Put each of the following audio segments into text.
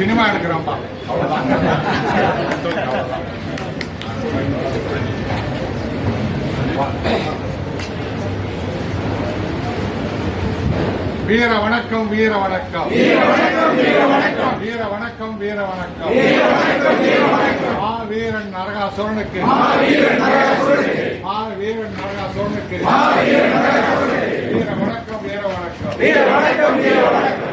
Cinema எடுக்கிறோம்ப்பா. அவ்வளவுதான். வீர வணக்கம் வீர வணக்கம். வீர வணக்கம் வீர வணக்கம். வீர வணக்கம் மா வீரன் நரகாசுரனுக்கு. மா வீரன் நரகாசுரனுக்கு. வீர வணக்கம் வீர வணக்கம் வீர வணக்கம் வீர வணக்கம்.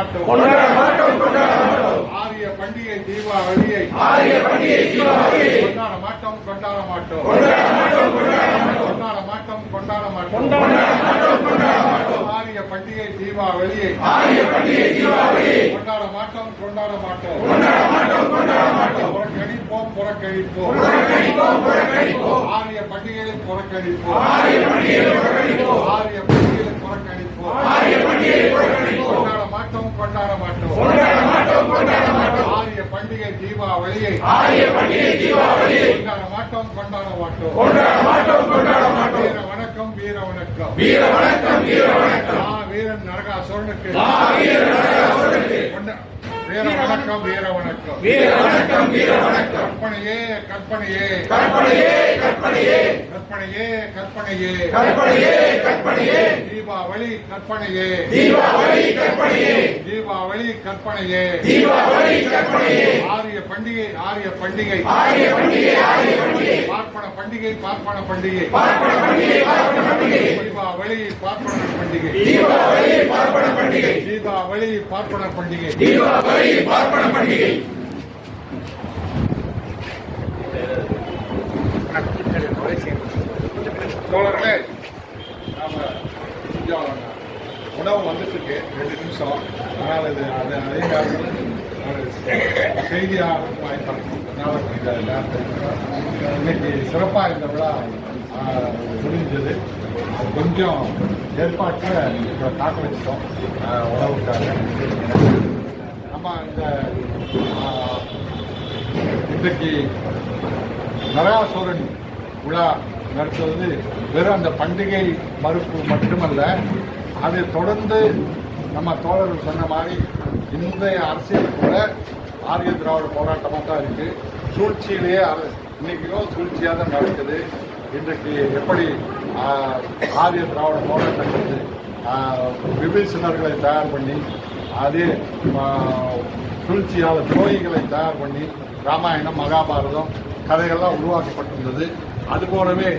மாட்டோம். கொண்டாட மாட்டோம் கொண்டாட மாட்டோம். கொண்டாட மாட்டோம் ஆரிய பண்டிகை தீபாவளியை ஆரிய பண்டிகை தீபாவளி கொண்டாட மாட்டோம் கொண்டாட மாட்டோம். கொண்டாட மாட்டோம் கொண்டாட மாட்டோம். கொண்டாட மாட்டோம் கொண்டாட மாட்டோம். கொண்டாட மாட்டோம் கொண்டாட மாட்டோம். ஆரிய பண்டிகை தீபாவளியை ஆரிய பண்டிகை தீபாவளி கொண்டாட மாட்டோம் கொண்டாட மாட்டோம். கொண்டாட மாட்டோம் கொண்டாட மாட்டோம். புறக்கணிப்போம் புறக்கணிப்போம். புறக்கணிப்போம் புறக்கணிப்போம். ஆரிய பண்டிகையை புறக்கணிப்போம். ஆரிய பண்டிகை புறக்கணிப்போம் ஆரிய பண்டிகையை புறக்கணிப்போம் ஆரிய பண்டிகை புறக்கணிப்போம் கொண்டாட மாட்டோம் கொண்டாட மாட்டோம். கொண்டாட மாட்டோம் கொண்டாட மாட்டோம். ஆரிய பண்டிகை தீபாவளியை ஆரிய பண்டிகை தீபாவளி கொண்டாட மாட்டோம் கொண்டாட மாட்டோம். கொண்டாட மாட்டோம் கொண்டாட மாட்டோம். வீர வணக்கம் வீர வணக்கம். வீர வணக்கம் வீர வணக்கம். ஆ வீரன் நரகாசுரனுக்கு. ஆ வீர நரகாசுரனுக்கு. வீர வணக்கம் வீர வணக்கம். வீர வணக்கம் வீர வணக்கம். கற்பனையே கற்பனையே. கற்பனையே கற்பனையே. கற்பனையே கற்பனையே. கற்பனையே கற்பனையே. தீபாவளி கற்பனையே. தீபாவளி கற்பனையே. தீபாவளி கற்பனையே. தீபாவளி கற்பனையே. ஆரிய பண்டிகை ஆரிய பண்டிகை. ஆரிய பண்டிகை ஆரிய பண்டிகை. பார்ப்பன பண்டிகை பார்ப்பன பண்டிகை. பார்ப்பன பண்டிகை பார்ப்பன பண்டிகை. தீபாவளி பார்ப்பன பண்டிகை. தீபாவளி பார்ப்பன பண்டிகை. தீபாவளி பார்ப்பன பண்டிகை. தீபாவளி பார்ப்பன பண்டிகை. தோழர்களே நாம் கொஞ்சம் உணவு வந்துட்டுருக்கு. ரெண்டு நிமிஷம். ஆனால் இது அது அதே காரணம் செய்தியாக இன்னைக்கு சிறப்பாக இந்த விழா முடிஞ்சது. கொஞ்சம் ஏற்பாட்டில் இப்போ காக்க வச்சிட்டோம். உணவுக்காக. நம்ம இந்த இன்றைக்கு நரகாசுரன் விழா நடத்துவது வெறும் அந்த பண்டிகை மறுப்பு மட்டுமல்ல அதை தொடர்ந்து நம்ம தோழர்கள் சொன்ன மாதிரி இன்றைய அரசியல் கூட ஆரிய திராவிட போராட்டமாக தான் இருக்கு. சூழ்ச்சியிலேயே அது- இன்னைக்கும் சூழ்ச்சியாக தான் நடக்குது. இன்றைக்கு எப்படி ஆரிய திராவிட போராட்டத்துக்கு ஆஹ், தயார் பண்ணி அதே சூழ்ச்சியால் துரோகிகளை தயார் பண்ணி ராமாயணம் மகாபாரதம் கதைகள்லாம் உருவாக்கப்பட்டிருந்தது. அதுபோலவே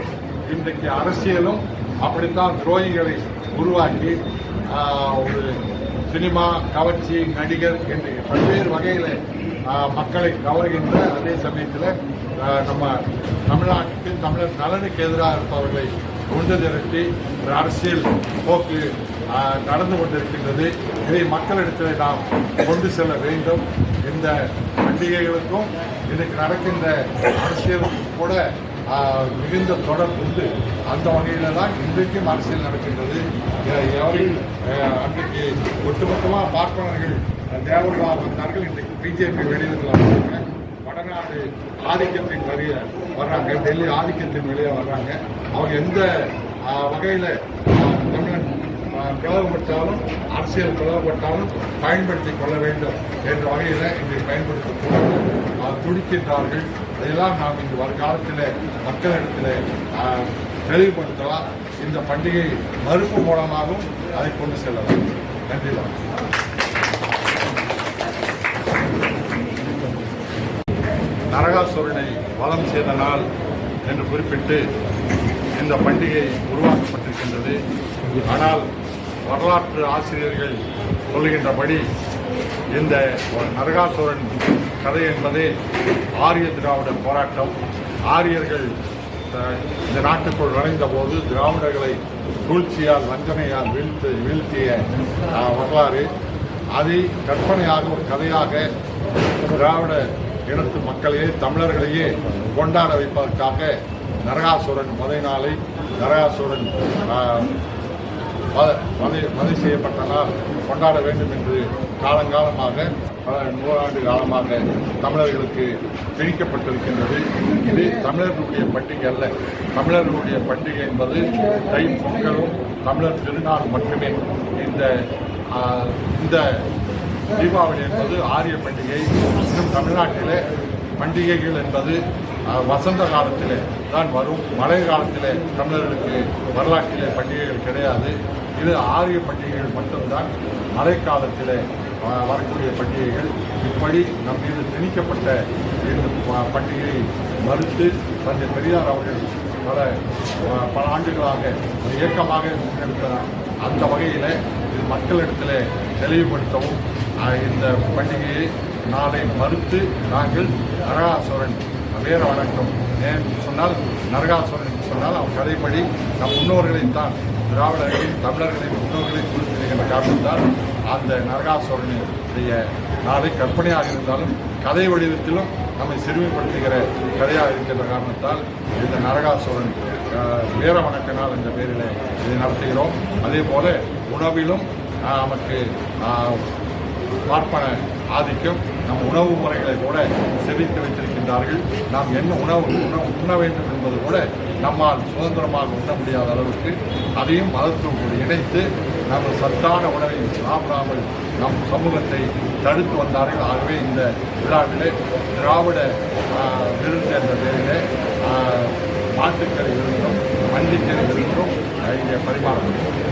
இன்றைக்கு அரசியலும் அப்படித்தான் துரோகிகளை உருவாக்கி ஒரு சினிமா கவர்ச்சி நடிகர் என்று பல்வேறு வகையில் மக்களை கவர்கின்ற அதே சமயத்தில் நம்ம தமிழ்நாட்டுக்கு தமிழர் நலனுக்கு எதிராக இருப்பவர்களை ஒன்று திரட்டி ஒரு அரசியல் போக்கு நடந்து கொண்டிருக்கின்றது. இதை மக்களிடத்தில் நாம் கொண்டு செல்ல வேண்டும். இந்த பண்டிகைகளுக்கும் இன்னைக்கு நடக்கின்ற அரசியலுக்கும் கூட மிகுந்த தொடர்பு உண்டு. அந்த வகையில தான் இன்றைக்கும் அரசியல் நடக்கின்றது. அஹ், அன்றைக்கு ஒட்டுமொத்தமாக பார்ப்பனர்கள் தேவர்களா வந்தார்கள் இன்றைக்கு பிஜேபி வெளியில் வர்றாங்க வடநாடு ஆதிக்கத்தின் வெளியே வர்றாங்க. டெல்லி ஆதிக்கத்தின் வெளியே வர்றாங்க. அவங்க எந்த வகையில் வகையில தமிழன் பிளவுபட்டாலும் அரசியல் பிளவுபட்டாலும் பயன்படுத்திக் கொள்ள வேண்டும் என்ற வகையில் இன்றைக்கு பயன்படுத்தக்கூடாது துடிக்கின்றார்கள். அதையெல்லாம் நாம் இந்த வருங்காலத்தில் மக்களிடத்தில் தெளிவுபடுத்தலாம். இந்த பண்டிகை மறுப்பு மூலமாகவும் அதை கொண்டு செல்லலாம். நன்றி நரகாசுரனை வலம் செய்த நாள் என்று குறிப்பிட்டு இந்த பண்டிகை உருவாக்கப்பட்டிருக்கின்றது. ஆனால் வரலாற்று ஆசிரியர்கள் சொல்லுகின்றபடி இந்த நரகாசுரன் கதை என்பது ஆரிய திராவிட போராட்டம். ஆரியர்கள் இந்த நாட்டுக்குள் நுழைந்த போது திராவிடர்களை சூழ்ச்சியால் வஞ்சனையால் வீழ்த்து வீழ்த்திய வரலாறு. அதை கற்பனையாக ஒரு கதையாக திராவிட இனத்து மக்களையே தமிழர்களையே கொண்டாட வைப்பதற்காக நரகாசுரன் மதை நாளை நரகாசுரன் ஆஹ், வத- வதை செய்யப்பட்ட நாள் கொண்டாட வேண்டும் என்று காலங்காலமாக பல நூறாண்டு காலமாக தமிழர்களுக்கு திணிக்கப்பட்டிருக்கின்றது இது தமிழர்களுடைய பண்டிகை அல்ல. தமிழர்களுடைய பண்டிகை என்பது தை பொங்கலும் தமிழர் திருநாள் மட்டுமே. இந்த இந்த தீபாவளி என்பது ஆரிய பண்டிகை. இன்னும் தமிழ்நாட்டிலே பண்டிகைகள் என்பது வசந்த காலத்திலே தான் வரும். மழை காலத்திலே தமிழர்களுக்கு வரலாற்றிலே பண்டிகைகள் கிடையாது. இது ஆரிய பண்டிகைகள் மட்டும்தான். மழைக்காலத்தில் வரக்கூடிய பண்டிகைகள் இப்படி நம் மீது திணிக்கப்பட்ட இந்த பண்டிகையை மறுத்து தந்தை பெரியார் அவர்கள் பல பல ஆண்டுகளாக ஒரு இயக்கமாக முன்னெடுத்தார் அந்த வகையில் இது மக்களிடத்தில் தெளிவுபடுத்தவும் இந்த பண்டிகையை நாளை மறுத்து நாங்கள் நரகாசுரன் வேறு வணக்கம். ஏன் சொன்னால் நரகாசுரன் சொன்னால் அவன் கதைப்படி நம் முன்னோர்களைத்தான் திராவிடர்களின் தமிழர்களின் முன்னோர்களை குறிப்பிடுகின்ற காரணத்தால் அந்த நரகாசுரனுடைய நாளை கற்பனையாக இருந்தாலும் கதை வடிவத்திலும் நம்மை சிறுமைப்படுத்துகிற கதையாக இருக்கின்ற காரணத்தால் இந்த நரகாசுரன். வீர வணக்க நாள் என்ற பேரில் இதை நடத்துகிறோம். அதே போல உணவிலும் நமக்கு பார்ப்பன ஆதிக்கம் நம் உணவு முறைகளை கூட செவித்து வைத்திருக்கின்றார்கள். நாம் என்ன உணவு உணவு உண்ண வேண்டும் என்பது கூட நம்மால் சுதந்திரமாக உண்ண முடியாத அளவுக்கு அதையும் மதத்தோடு இணைத்து நம்ம சத்தான உணவை சாப்பிடாமல் நம் சமூகத்தை தடுத்து வந்தார்கள். ஆகவே இந்த விழாவிலே திராவிட விருந்து என்ற பெயரிலே ஆஹ், மாட்டுக்கறி விருந்தும் மல்லிக்கறி விருந்தும் இங்கே பரிமாறப்படுகிறது